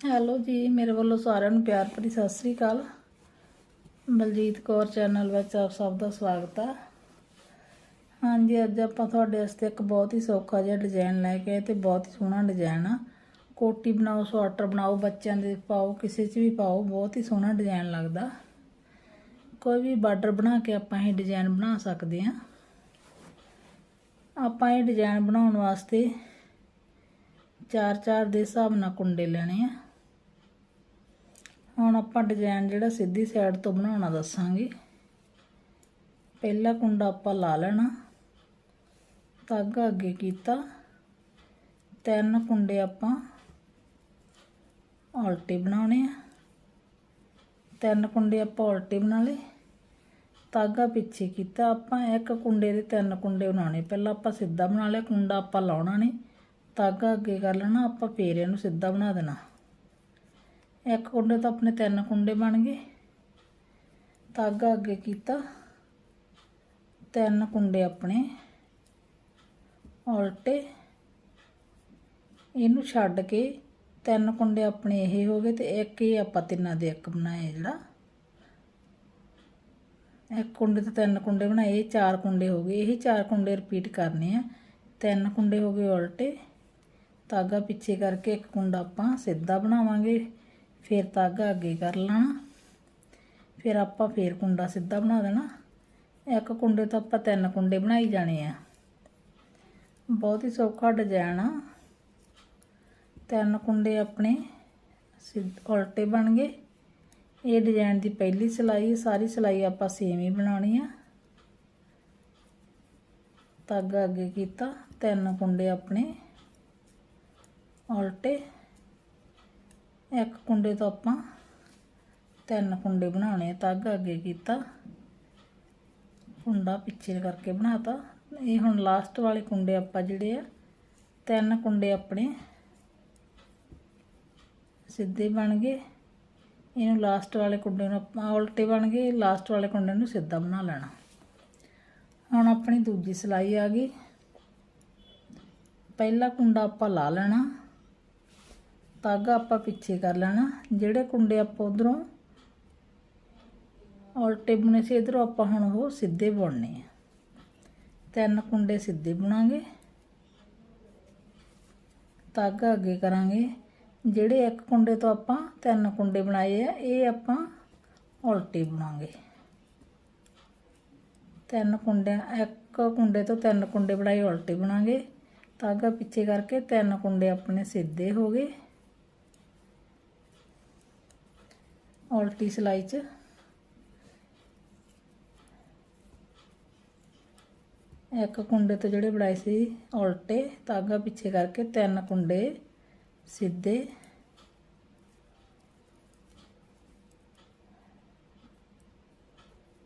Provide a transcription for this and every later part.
Hello ਜੀ, ਮੇਰੇ ਵੱਲੋਂ ਸਾਰਿਆਂ ਨੂੰ ਪਿਆਰ ਭਰੀ ਸਤਿ ਸ੍ਰੀ ਅਕਾਲ। ਬਲਜੀਤ ਕੌਰ ਚੈਨਲ ਵਿੱਚ ਆਪ ਸਭ ਦਾ ਸਵਾਗਤ ਆ। ਹਾਂਜੀ, ਅੱਜ ਆਪਾਂ ਤੁਹਾਡੇ ਵਾਸਤੇ ਇੱਕ ਬਹੁਤ ਹੀ ਸੌਖਾ ਜਿਹਾ ਡਿਜ਼ਾਈਨ ਲੈ ਕੇ ਆਏ ਤੇ ਬਹੁਤ ਹੀ ਸੋਹਣਾ ਡਿਜ਼ਾਈਨ ਆ। ਕੋਟੀ ਬਣਾਓ ਸਵਾਟਰ ਬਣਾਓ, ਬੱਚਿਆਂ ਦੇ ਪਾਓ, ਕਿਸੇ 'ਚ ਵੀ ਪਾਓ, ਬਹੁਤ ਹੀ ਸੋਹਣਾ ਡਿਜ਼ਾਈਨ ਲੱਗਦਾ। ਕੋਈ ਵੀ ਬਾਰਡਰ ਬਣਾ ਕੇ ਆਪਾਂ ਇਹ ਡਿਜ਼ਾਈਨ ਬਣਾ ਸਕਦੇ ਹਾਂ ਆਪਾਂ ਇਹ ਡਿਜ਼ਾਈਨ ਬਣਾਉਣ ਵਾਸਤੇ ਚਾਰ ਚਾਰ ਦੇ ਹਿਸਾਬ ਨਾਲ ਕੁੰਡੇ ਲੈਣੇ ਆ। ਹੁਣ ਆਪਾਂ ਡਿਜ਼ਾਈਨ ਜਿਹੜਾ ਸਿੱਧੀ ਸਾਈਡ ਤੋਂ ਬਣਾਉਣਾ ਦੱਸਾਂਗੇ। ਪਹਿਲਾ ਕੁੰਡਾ ਆਪਾਂ ਲਾ ਲੈਣਾ। ਧਾਗਾ ਅੱਗੇ ਕੀਤਾ। ਤਿੰਨ ਕੁੰਡੇ ਆਪਾਂ ਉਲਟੇ ਬਣਾਉਣੇ ਆ। ਤਿੰਨ ਕੁੰਡੇ ਆਪਾਂ ਉਲਟੇ ਬਣਾ ਲਏ। ਤਾਗਾ ਪਿੱਛੇ ਕੀਤਾ ਆਪਾਂ। ਇੱਕ ਕੁੰਡੇ ਦੇ ਤਿੰਨ ਕੁੰਡੇ ਬਣਾਉਣੇ। ਪਹਿਲਾਂ ਆਪਾਂ ਸਿੱਧਾ ਬਣਾ ਲਿਆ। ਕੁੰਡਾ ਆਪਾਂ ਲਾਉਣਾ ਨਹੀਂ। ਧਾਗਾ ਅੱਗੇ ਕਰ ਲੈਣਾ। ਆਪਾਂ ਫੇਰ ਇਹਨੂੰ ਸਿੱਧਾ ਬਣਾ ਦੇਣਾ। ਇੱਕ ਕੁੰਡੇ ਤੋਂ ਆਪਣੇ ਤਿੰਨ ਕੁੰਡੇ ਬਣ ਗਏ। ਧਾਗਾ ਅੱਗੇ ਕੀਤਾ। ਤਿੰਨ ਕੁੰਡੇ ਆਪਣੇ ਉਲਟੇ। ਇਹਨੂੰ ਛੱਡ ਕੇ ਤਿੰਨ ਕੁੰਡੇ ਆਪਣੇ ਇਹ ਹੋ ਗਏ ਤੇ ਇੱਕ ਇਹ ਆਪਾਂ ਤਿੰਨਾਂ ਦੇ ਇੱਕ ਬਣਾਏ ਜਿਹੜਾ। ਇੱਕ ਕੁੰਡੇ ਤੋਂ ਤਿੰਨ ਕੁੰਡੇ ਬਣਾਏ, ਇਹ ਚਾਰ ਕੁੰਡੇ ਹੋ ਗਏ। ਇਹ ਚਾਰ ਕੁੰਡੇ ਰਿਪੀਟ ਕਰਨੇ ਆ। ਤਿੰਨ ਕੁੰਡੇ ਹੋ ਗਏ ਉਲਟੇ। ਧਾਗਾ ਪਿੱਛੇ ਕਰਕੇ ਇੱਕ ਕੁੰਡਾ ਆਪਾਂ ਸਿੱਧਾ ਬਣਾਵਾਂਗੇ। ਫਿਰ ਧਾਗਾ ਅੱਗੇ ਕਰ ਲੈਣਾ। ਫਿਰ ਆਪਾਂ ਫੇਰ ਕੁੰਡਾ ਸਿੱਧਾ ਬਣਾ ਦੇਣਾ। ਇੱਕ ਕੁੰਡੇ ਤੋਂ ਆਪਾਂ ਤਿੰਨ ਕੁੰਡੇ ਬਣਾਈ ਜਾਣੇ ਆ। ਬਹੁਤ ਹੀ ਸੌਖਾ ਡਿਜ਼ਾਈਨ ਆ। ਤਿੰਨ ਕੁੰਡੇ ਆਪਣੇ ਸਿੱਧ ਉਲਟੇ ਬਣ ਗਏ। ਇਹ ਡਿਜ਼ਾਈਨ ਦੀ ਪਹਿਲੀ ਸਿਲਾਈ ਸਾਰੀ ਸਿਲਾਈ ਆਪਾਂ ਸੇਮ ਹੀ ਬਣਾਉਣੀ ਆ। ਧਾਗਾ ਅੱਗੇ ਕੀਤਾ। ਤਿੰਨ ਕੁੰਡੇ ਆਪਣੇ ਉਲਟੇ। ਇੱਕ ਕੁੰਡੇ ਤੋਂ ਆਪਾਂ ਤਿੰਨ ਕੁੰਡੇ ਬਣਾਉਣੇ ਆ ਧਾਗਾ ਅੱਗੇ ਕੀਤਾ। ਕੁੰਡਾ ਪਿੱਛੇ ਕਰਕੇ ਬਣਾਤਾ। ਇਹ ਹੁਣ ਲਾਸਟ ਵਾਲੇ ਕੁੰਡੇ ਆਪਾਂ ਜਿਹੜੇ ਆ, ਤਿੰਨ ਕੁੰਡੇ ਆਪਣੇ ਸਿੱਧੇ ਬਣ ਗਏ। ਇਹਨੂੰ ਲਾਸਟ ਵਾਲੇ ਕੁੰਡੇ ਨੂੰ ਆਪਾਂ ਉਲਟੇ ਬਣ ਗਏ ਲਾਸਟ ਵਾਲੇ ਕੁੰਡੇ ਨੂੰ ਸਿੱਧਾ ਬਣਾ ਲੈਣਾ। ਹੁਣ ਆਪਣੀ ਦੂਜੀ ਸਿਲਾਈ ਆ ਗਈ। ਪਹਿਲਾ ਕੁੰਡਾ ਆਪਾਂ ਲਾ ਲੈਣਾ। ਧਾਗਾ ਆਪਾਂ ਪਿੱਛੇ ਕਰ ਲੈਣਾ। ਜਿਹੜੇ ਕੁੰਡੇ ਆਪਾਂ ਉਧਰੋਂ ਉਲਟੇ ਬੁਣੇ ਸੀ, ਇਧਰੋਂ ਆਪਾਂ ਹੁਣ ਉਹ ਸਿੱਧੇ ਬੁਣਨੇ ਆ। ਤਿੰਨ ਕੁੰਡੇ ਸਿੱਧੇ ਬੁਣਾਂਗੇ। ਧਾਗਾ ਅੱਗੇ ਕਰਾਂਗੇ। ਜਿਹੜੇ ਇੱਕ ਕੁੰਡੇ ਤੋਂ ਆਪਾਂ ਤਿੰਨ ਕੁੰਡੇ ਬਣਾਏ ਆ, ਇਹ ਆਪਾਂ ਉਲਟੇ ਬਣਾਵਾਂਗੇ ਤਿੰਨ ਕੁੰਡੇ ਇੱਕ ਕੁੰਡੇ ਤੋਂ ਤਿੰਨ ਕੁੰਡੇ ਬਣਾਏ, ਉਲਟੇ ਬਣਾਂਗੇ। ਧਾਗਾ ਪਿੱਛੇ ਕਰਕੇ ਤਿੰਨ ਕੁੰਡੇ ਆਪਣੇ ਸਿੱਧੇ ਹੋ ਗਏ। ਉਲਟੀ ਸਿਲਾਈ 'ਚ। ਇੱਕ ਕੁੰਡੇ ਤੋਂ ਜਿਹੜੇ ਬਣਾਏ ਸੀ ਉਲਟੇ, ਧਾਗਾ ਪਿੱਛੇ ਕਰਕੇ ਤਿੰਨ ਕੁੰਡੇ ਸਿੱਧੇ।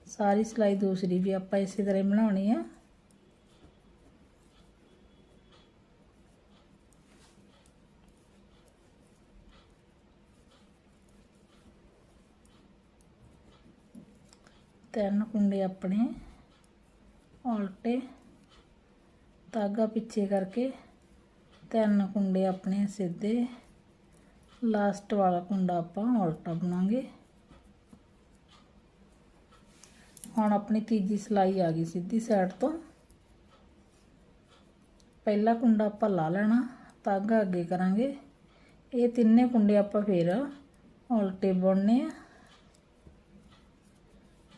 ਸਾਰੀ ਸਿਲਾਈ ਦੂਸਰੀ ਵੀ ਆਪਾਂ ਇਸੇ ਤਰ੍ਹਾਂ ਹੀ ਬਣਾਉਣੀ ਆ। ਤਿੰਨ ਕੁੰਡੇ ਆਪਣੇ, ਉਲਟੇ, ਧਾਗਾ ਪਿੱਛੇ ਕਰਕੇ ਤਿੰਨ ਕੁੰਡੇ ਆਪਣੇ ਸਿੱਧੇ ਲਾਸਟ ਵਾਲਾ ਕੁੰਡਾ ਆਪਾਂ ਉਲਟਾ ਬਣਾਵਾਂਗੇ ਹੁਣ ਆਪਣੀ ਤੀਜੀ ਸਿਲਾਈ ਆ ਗਈ ਸਿੱਧੀ ਸਾਈਡ ਤੋਂ। ਪਹਿਲਾ ਕੁੰਡਾ ਆਪਾਂ ਲਾ ਲੈਣਾ ਤਾਗਾ ਅੱਗੇ ਕਰਾਂਗੇ। ਇਹ ਤਿੰਨੇ ਕੁੰਡੇ ਆਪਾਂ ਫੇਰ ਉਲਟੇ ਬੁਣਨੇ ਆ।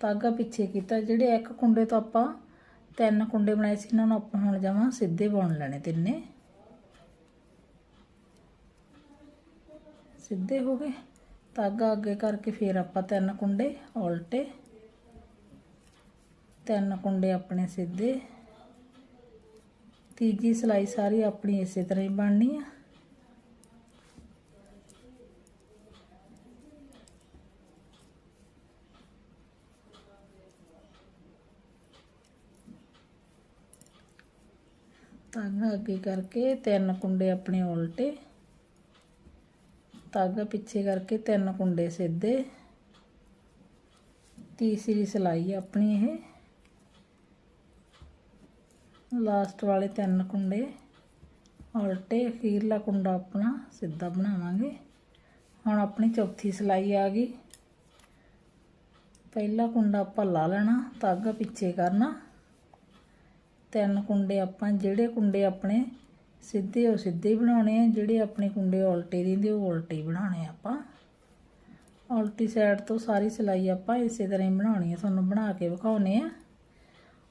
ਧਾਗਾ ਪਿੱਛੇ ਕੀਤਾ। ਜਿਹੜੇ ਇੱਕ ਕੁੰਡੇ ਤੋਂ ਆਪਾਂ ਤਿੰਨ ਕੁੰਡੇ ਬਣਾਏ ਸੀ, ਇਹਨਾਂ ਨੂੰ ਆਪਾਂ ਹੁਣ ਜਾਵਾਂ ਸਿੱਧੇ ਬੁਣ ਲੈਣੇ ਤਿੰਨੇ। ਸਿੱਧੇ ਹੋ ਗਏ। ਧਾਗਾ ਅੱਗੇ ਕਰਕੇ ਫਿਰ ਆਪਾਂ ਤਿੰਨ ਕੁੰਡੇ ਉਲਟੇ। ਤਿੰਨ ਕੁੰਡੇ ਆਪਣੇ ਸਿੱਧੇ। ਤੀਜੀ ਸਿਲਾਈ ਸਾਰੀ ਆਪਣੀ ਇਸੇ ਤਰ੍ਹਾਂ ਹੀ ਬਣਨੀ ਆ। ਧਾਗਾ ਅੱਗੇ ਕਰਕੇ ਤਿੰਨ ਕੁੰਡੇ ਆਪਣੇ ਉਲਟੇ। ਧਾਗਾ ਪਿੱਛੇ ਕਰਕੇ ਤਿੰਨ ਕੁੰਡੇ ਸਿੱਧੇ। ਤੀਸਰੀ ਸਿਲਾਈ ਆਪਣੀ ਇਹ। ਲਾਸਟ ਵਾਲੇ ਤਿੰਨ ਕੁੰਡੇ ਉਲਟੇ ਅਖੀਰਲਾ ਕੁੰਡਾ ਆਪਣਾ ਸਿੱਧਾ ਬਣਾਵਾਂਗੇ। ਹੁਣ ਆਪਣੀ ਚੌਥੀ ਸਿਲਾਈ ਆ ਗਈ। ਪਹਿਲਾ ਕੁੰਡਾ ਆਪਾਂ ਲਾ ਲੈਣਾ ਧਾਗਾ ਪਿੱਛੇ ਕਰਨਾ। ਤਿੰਨ ਕੁੰਡੇ ਆਪਾਂ, ਜਿਹੜੇ ਕੁੰਡੇ ਆਪਣੇ ਸਿੱਧੇ ਉਹ ਸਿੱਧੇ ਹੀ ਬਣਾਉਣੇ ਆ, ਜਿਹੜੇ ਆਪਣੇ ਕੁੰਡੇ ਉਲਟੇ ਰਹਿੰਦੇ ਉਹ ਉਲਟੇ ਬਣਾਉਣੇ ਆਪਾਂ। ਉਲਟੀ ਸਾਈਡ ਤੋਂ ਸਾਰੀ ਸਿਲਾਈ ਆਪਾਂ ਇਸੇ ਤਰ੍ਹਾਂ ਹੀ ਬਣਾਉਣੀ ਹੈ ਤੁਹਾਨੂੰ ਬਣਾ ਕੇ ਵਿਖਾਉਨੇ ਆ।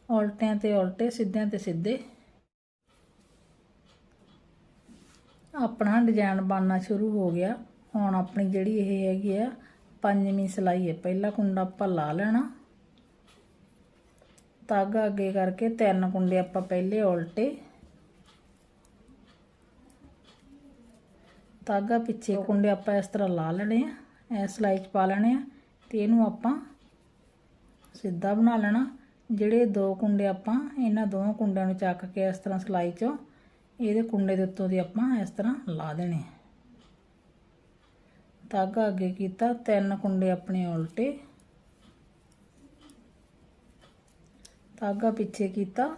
ਉਲਟਿਆਂ ਤੇ ਉਲਟੇ, ਸਿੱਧਿਆਂ ਤੇ ਸਿੱਧੇ। ਆਪਣਾ ਡਿਜ਼ਾਈਨ ਬਣਨਾ ਸ਼ੁਰੂ ਹੋ ਗਿਆ। ਹੁਣ ਆਪਣੀ ਜਿਹੜੀ ਇਹ ਹੈਗੀ ਆ, ਪੰਜਵੀਂ ਸਿਲਾਈ ਹੈ, ਪਹਿਲਾ ਕੁੰਡਾ ਆਪਾਂ ਲਾ ਲੈਣਾ। ਧਾਗਾ ਅੱਗੇ ਕਰਕੇ ਤਿੰਨ ਕੁੰਡੇ ਆਪਾਂ ਪਹਿਲੇ ਉਲਟੇ। ਧਾਗਾ ਪਿੱਛੇ ਕੁੰਡੇ ਆਪਾਂ ਇਸ ਤਰ੍ਹਾਂ ਲਾ ਲੈਣੇ ਆ ਇਸ ਸਿਲਾਈ 'ਚ ਪਾ ਲੈਣੇ ਆ ਤੇ ਇਹਨੂੰ ਆਪਾਂ ਸਿੱਧਾ ਬਣਾ ਲੈਣਾ। ਜਿਹੜੇ ਦੋ ਕੁੰਡੇ ਆਪਾਂ, ਇਹਨਾਂ ਦੋਵਾਂ ਕੁੰਡਿਆਂ ਨੂੰ ਚੱਕ ਕੇ ਇਸ ਤਰ੍ਹਾਂ ਸਿਲਾਈ 'ਚੋਂ ਇਹਦੇ ਕੁੰਡੇ ਦੇ ਉੱਤੋਂ ਦੀ ਆਪਾਂ ਇਸ ਤਰ੍ਹਾਂ ਲਾ ਦੇਣੇ ਧਾਗਾ ਅੱਗੇ ਕੀਤਾ, ਤਿੰਨ ਕੁੰਡੇ ਆਪਣੇ ਉਲਟੇ। ਧਾਗਾ ਪਿੱਛੇ ਕੀਤਾ।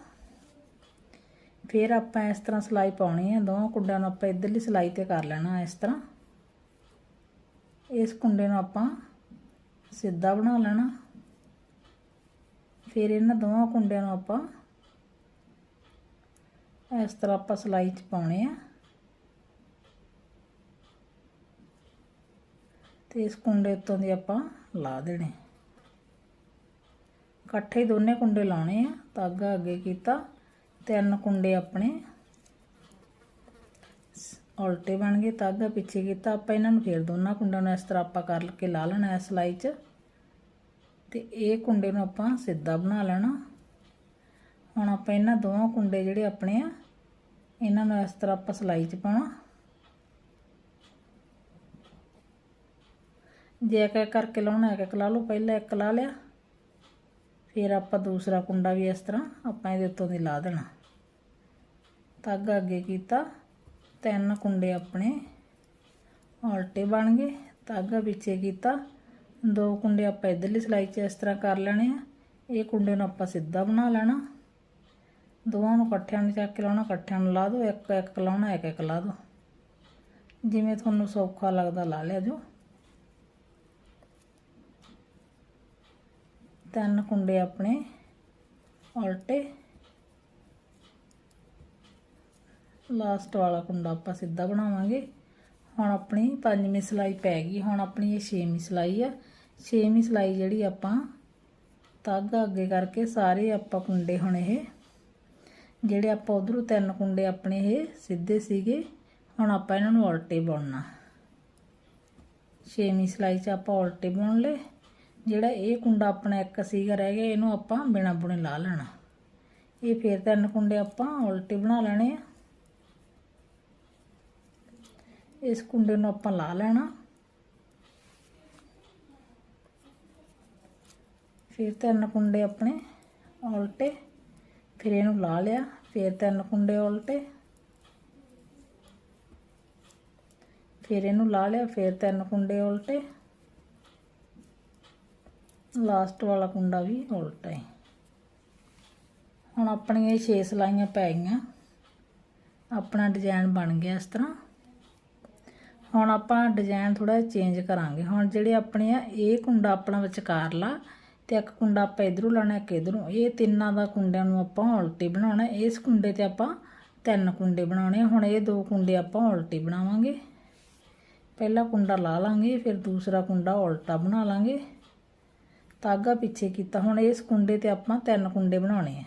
ਫਿਰ ਆਪਾਂ ਇਸ ਤਰ੍ਹਾਂ ਸਿਲਾਈ ਪਾਉਣੀ ਹੈ। ਦੋਵਾਂ ਕੁੰਡਿਆਂ ਨੂੰ ਆਪਾਂ ਇਧਰਲੀ ਸਿਲਾਈ ਤੇ ਕਰ ਲੈਣਾ ਇਸ ਤਰ੍ਹਾਂ। ਇਸ ਕੁੰਡੇ ਨੂੰ ਆਪਾਂ ਸਿੱਧਾ ਬਣਾ ਲੈਣਾ। ਫਿਰ ਇਹਨਾਂ ਦੋਵਾਂ ਕੁੰਡਿਆਂ ਨੂੰ ਆਪਾਂ ਇਸ ਤਰ੍ਹਾਂ ਆਪਾਂ ਸਿਲਾਈ 'ਚ ਪਾਉਣੇ ਆ। ਤੇ ਇਸ ਕੁੰਡੇ ਉੱਤੋਂ ਦੀ ਆਪਾਂ ਲਾ ਦੇਣੇ। ਇਕੱਠੇ ਦੋਨੇ ਕੁੰਡੇ ਲਾਉਣੇ ਆ ਧਾਗਾ ਅੱਗੇ ਕੀਤਾ, ਤਿੰਨ ਕੁੰਡੇ ਆਪਣੇ। ਉਲਟੇ ਬਣ ਗਏ ਧਾਗਾ ਪਿੱਛੇ ਕੀਤਾ, ਆਪਾਂ ਇਹਨਾਂ ਨੂੰ ਫੇਰ ਦੋਨਾਂ ਕੁੰਡਾਂ ਨੂੰ ਇਸ ਤਰ੍ਹਾਂ ਆਪਾਂ ਕਰਕੇ ਲਾ ਲੈਣਾ ਇਸ ਸਿਲਾਈ 'ਚ। ਤੇ ਇਹ ਕੁੰਡੇ ਨੂੰ ਆਪਾਂ ਸਿੱਧਾ ਬਣਾ ਲੈਣਾ। ਹੁਣ ਆਪਾਂ ਇਹਨਾਂ ਦੋਵਾਂ ਕੁੰਡੇ ਜਿਹੜੇ ਆਪਣੇ ਆ, ਇਹਨਾਂ ਨੂੰ ਇਸ ਤਰ੍ਹਾਂ ਆਪਾਂ ਸਿਲਾਈ 'ਚ ਪਾਉਣਾ। ਜੇ ਇੱਕ ਇੱਕ ਕਰਕੇ ਲਾਉਣਾ, ਇੱਕ ਇੱਕ ਲਾ ਲਓ, ਪਹਿਲਾਂ ਇੱਕ ਲਾ ਲਿਆ। ਫਿਰ ਆਪਾਂ ਦੂਸਰਾ ਕੁੰਡਾ ਵੀ ਇਸ ਤਰ੍ਹਾਂ ਆਪਾਂ ਇਹਦੇ ਉੱਤੋਂ ਦੀ ਲਾ ਦੇਣਾ। ਧਾਗਾ ਅੱਗੇ ਕੀਤਾ। ਤਿੰਨ ਕੁੰਡੇ ਆਪਣੇ ਉਲਟੇ ਬਣ ਗਏ। ਧਾਗਾ ਪਿੱਛੇ ਕੀਤਾ। ਦੋ ਕੁੰਡੇ ਆਪਾਂ ਇਧਰਲੀ ਸਿਲਾਈ 'ਚ ਇਸ ਤਰ੍ਹਾਂ ਕਰ ਲੈਣੇ ਆ। ਇਹ ਕੁੰਡੇ ਨੂੰ ਆਪਾਂ ਸਿੱਧਾ ਬਣਾ ਲੈਣਾ। ਦੋਵਾਂ ਨੂੰ ਇਕੱਠਿਆਂ ਨੂੰ ਚੱਕ ਕੇ ਲਾਉਣਾ। ਇਕੱਠਿਆਂ ਨੂੰ ਲਾ ਦਿਓ। ਇੱਕ ਇੱਕ ਲਾਉਣਾ ਇੱਕ ਇੱਕ ਲਾ ਦਿਓ। ਜਿਵੇਂ ਤੁਹਾਨੂੰ ਸੌਖਾ ਲੱਗਦਾ ਲਾ ਲਿਆ ਜੋ। ਤਿੰਨ ਕੁੰਡੇ ਆਪਣੇ ਉਲਟੇ। ਲਾਸਟ ਵਾਲਾ ਕੁੰਡਾ ਆਪਾਂ ਸਿੱਧਾ ਬਣਾਵਾਂਗੇ। ਹੁਣ ਆਪਣੀ ਪੰਜਵੀਂ ਸਿਲਾਈ ਪੈ ਗਈ। ਹੁਣ ਆਪਣੀ ਇਹ ਛੇਵੀਂ ਸਿਲਾਈ ਆ। ਛੇਵੀਂ ਸਿਲਾਈ ਜਿਹੜੀ ਆਪਾਂ ਧਾਗਾ ਅੱਗੇ ਕਰਕੇ ਸਾਰੇ ਆਪਾਂ ਕੁੰਡੇ ਹੁਣ ਇਹ, ਜਿਹੜੇ ਆਪਾਂ ਉਧਰੋਂ ਤਿੰਨ ਕੁੰਡੇ ਆਪਣੇ ਇਹ ਸਿੱਧੇ ਸੀਗੇ, ਹੁਣ ਆਪਾਂ ਇਹਨਾਂ ਨੂੰ ਉਲਟੇ ਬੁਣਨਾ। ਛੇਵੀਂ ਸਿਲਾਈ 'ਚ ਆਪਾਂ ਉਲਟੇ ਬੁਣ ਲਏ। ਜਿਹੜਾ ਇਹ ਕੁੰਡਾ ਆਪਣਾ ਇੱਕ ਸੀਗਾ ਰਹਿ ਗਿਆ, ਇਹਨੂੰ ਆਪਾਂ ਬਿਨਾ ਬੁਣੇ ਲਾ ਲੈਣਾ। ਇਹ ਫਿਰ ਤਿੰਨ ਕੁੰਡੇ ਆਪਾਂ ਉਲਟੇ ਬਣਾ ਲੈਣੇ ਆ। ਇਸ ਕੁੰਡੇ ਨੂੰ ਆਪਾਂ ਲਾ ਲੈਣਾ। ਫਿਰ ਤਿੰਨ ਕੁੰਡੇ ਆਪਣੇ ਉਲਟੇ, ਫਿਰ ਇਹਨੂੰ ਲਾ ਲਿਆ, ਫਿਰ ਤਿੰਨ ਕੁੰਡੇ ਉਲਟੇ। ਫਿਰ ਇਹਨੂੰ ਲਾ ਲਿਆ, ਫਿਰ ਤਿੰਨ ਕੁੰਡੇ ਉਲਟੇ। ਲਾਸਟ ਵਾਲਾ ਕੁੰਡਾ ਵੀ ਉਲਟਾ ਹੈ। ਹੁਣ ਆਪਣੀਆਂ ਇਹ 6 ਸਲਾਈਆਂ ਪੈ ਗਈਆਂ। ਆਪਣਾ ਡਿਜ਼ਾਈਨ ਬਣ ਗਿਆ ਇਸ ਤਰ੍ਹਾਂ। ਹੁਣ ਆਪਾਂ ਡਿਜ਼ਾਈਨ ਥੋੜਾ ਚੇਂਜ ਕਰਾਂਗੇ। ਹੁਣ ਜਿਹੜੇ ਆਪਣੇ ਆ, ਇਹ ਕੁੰਡਾ ਆਪਣਾ ਵਿਚਕਾਰ ਲਾ ਤੇ ਇੱਕ ਕੁੰਡਾ ਆਪਾਂ ਇਧਰੋਂ ਲਾਣਾ ਇੱਕ ਇਧਰੋਂ। ਇਹ ਤਿੰਨਾਂ ਦਾ ਕੁੰਡਿਆਂ ਨੂੰ ਆਪਾਂ ਉਲਟੀ ਬਣਾਉਣਾ। ਇਸ ਕੁੰਡੇ ਤੇ ਆਪਾਂ ਤਿੰਨ ਕੁੰਡੇ ਬਣਾਉਣੇ ਹੁਣ ਇਹ ਦੋ ਕੁੰਡੇ ਆਪਾਂ ਉਲਟੀ ਬਣਾਵਾਂਗੇ। ਪਹਿਲਾ ਕੁੰਡਾ ਲਾ ਲਾਂਗੇ, ਫਿਰ ਦੂਸਰਾ ਕੁੰਡਾ ਉਲਟਾ ਬਣਾ ਲਾਂਗੇ। ਧਾਗਾ ਪਿੱਛੇ ਕੀਤਾ। ਹੁਣ ਇਸ ਕੁੰਡੇ ਤੇ ਆਪਾਂ ਤਿੰਨ ਕੁੰਡੇ ਬਣਾਉਣੇ ਆ।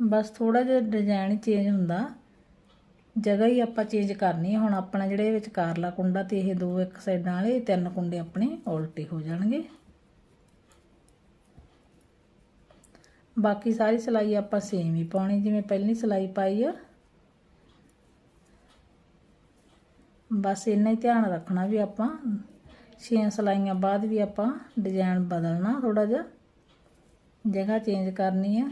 ਬਸ ਥੋੜਾ ਜਿਹਾ ਡਿਜ਼ਾਈਨ ਚੇਂਜ ਹੁੰਦਾ। ਜਗ੍ਹਾ ਹੀ ਆਪਾਂ ਚੇਂਜ ਕਰਨੀ ਹੈ ਹੁਣ ਆਪਣਾ ਜਿਹੜੇ ਵਿਚਕਾਰਲਾ ਕੁੰਡਾ ਤੇ ਇਹ ਦੋ ਇੱਕ ਸਾਈਡਾਂ ਵਾਲੇ ਤਿੰਨ ਕੁੰਡੇ ਆਪਣੇ ਉਲਟੇ ਹੋ ਜਾਣਗੇ। ਬਾਕੀ ਸਾਰੀ ਸਿਲਾਈ ਆਪਾਂ ਸੇਮ ਹੀ ਪਾਉਣੀ। ਜਿਵੇਂ ਪਹਿਲੀ ਸਿਲਾਈ ਪਾਈ ਆ। ਬਸ ਇੰਨਾ ਹੀ ਧਿਆਨ ਰੱਖਣਾ ਵੀ ਆਪਾਂ ਛੇ ਸਲਾਈਆਂ ਬਾਅਦ ਵੀ ਆਪਾਂ ਡਿਜ਼ਾਈਨ ਬਦਲਣਾ ਥੋੜਾ ਜਿਹਾ ਜਗ੍ਹਾ ਚੇਂਜ ਕਰਨੀ ਆ।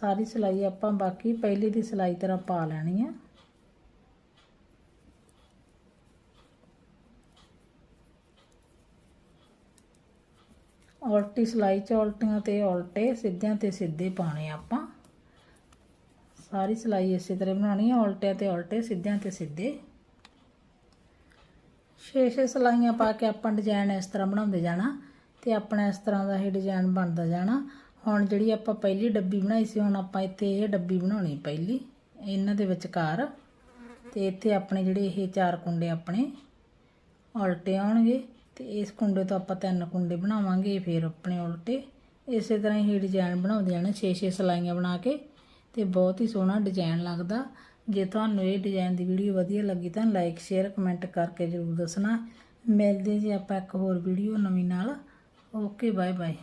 ਸਾਰੀ ਸਿਲਾਈ ਆਪਾਂ ਬਾਕੀ ਪਹਿਲੀ ਦੀ ਸਿਲਾਈ ਤਰ੍ਹਾਂ ਪਾ ਲੈਣੀ ਆ। ਉਲਟੀ ਸਿਲਾਈ ਚ ਉਲਟੀਆਂ ਤੇ ਉਲਟੇ, ਸਿੱਧਿਆਂ ਤੇ ਸਿੱਧੇ ਪਾਣੇ ਆਪਾਂ। ਸਾਰੀ ਸਿਲਾਈ ਇਸੇ ਤਰ੍ਹਾਂ ਬਣਾਉਣੀ ਹੈ ਉਲਟਿਆਂ ਤੇ ਉਲਟੇ, ਸਿੱਧਿਆਂ ਤੇ ਸਿੱਧੇ। ਛੇ ਛੇ ਸਿਲਾਈਆਂ ਪਾ ਕੇ ਆਪਾਂ ਡਿਜ਼ਾਈਨ ਇਸ ਤਰ੍ਹਾਂ ਬਣਾਉਂਦੇ ਜਾਣਾ ਤੇ ਆਪਣਾ ਇਸ ਤਰ੍ਹਾਂ ਦਾ ਹੀ ਡਿਜ਼ਾਈਨ ਬਣਦਾ ਜਾਣਾ। ਹੁਣ ਜਿਹੜੀ ਆਪਾਂ ਪਹਿਲੀ ਡੱਬੀ ਬਣਾਈ ਸੀ, ਹੁਣ ਆਪਾਂ ਇੱਥੇ ਇਹ ਡੱਬੀ ਬਣਾਉਣੀ ਪਹਿਲੀ, ਇਹਨਾਂ ਦੇ ਵਿਚਕਾਰ। ਤੇ ਇੱਥੇ ਆਪਣੇ ਜਿਹੜੇ ਇਹ ਚਾਰ ਕੁੰਡੇ ਆਪਣੇ ਉਲਟੇ ਆਉਣਗੇ, ਤੇ ਇਸ ਕੁੰਡੇ ਤੋਂ ਆਪਾਂ ਤਿੰਨ ਕੁੰਡੇ ਬਣਾਵਾਂਗੇ, ਫਿਰ ਆਪਣੇ ਉਲਟੇ। ਇਸੇ ਤਰ੍ਹਾਂ ਹੀ ਡਿਜ਼ਾਈਨ ਬਣਾਉਂਦੇ ਨੇ 6-6 ਸਲਾਈਆਂ ਬਣਾ ਕੇ, ਤੇ ਬਹੁਤ ਹੀ ਸੋਹਣਾ ਡਿਜ਼ਾਈਨ ਲੱਗਦਾ। ਜੇ ਤੁਹਾਨੂੰ ਇਹ ਡਿਜ਼ਾਈਨ ਦੀ ਵੀਡੀਓ ਵਧੀਆ ਲੱਗੀ, ਤਾਂ ਲਾਈਕ, ਸ਼ੇਅਰ, ਕਮੈਂਟ ਕਰਕੇ ਜ਼ਰੂਰ ਦੱਸਣਾ। ਮਿਲਦੇ ਜੀ ਆਪਾਂ ਇੱਕ ਹੋਰ ਵੀਡੀਓ ਨਵੀਂ ਨਾਲ। Okay bye bye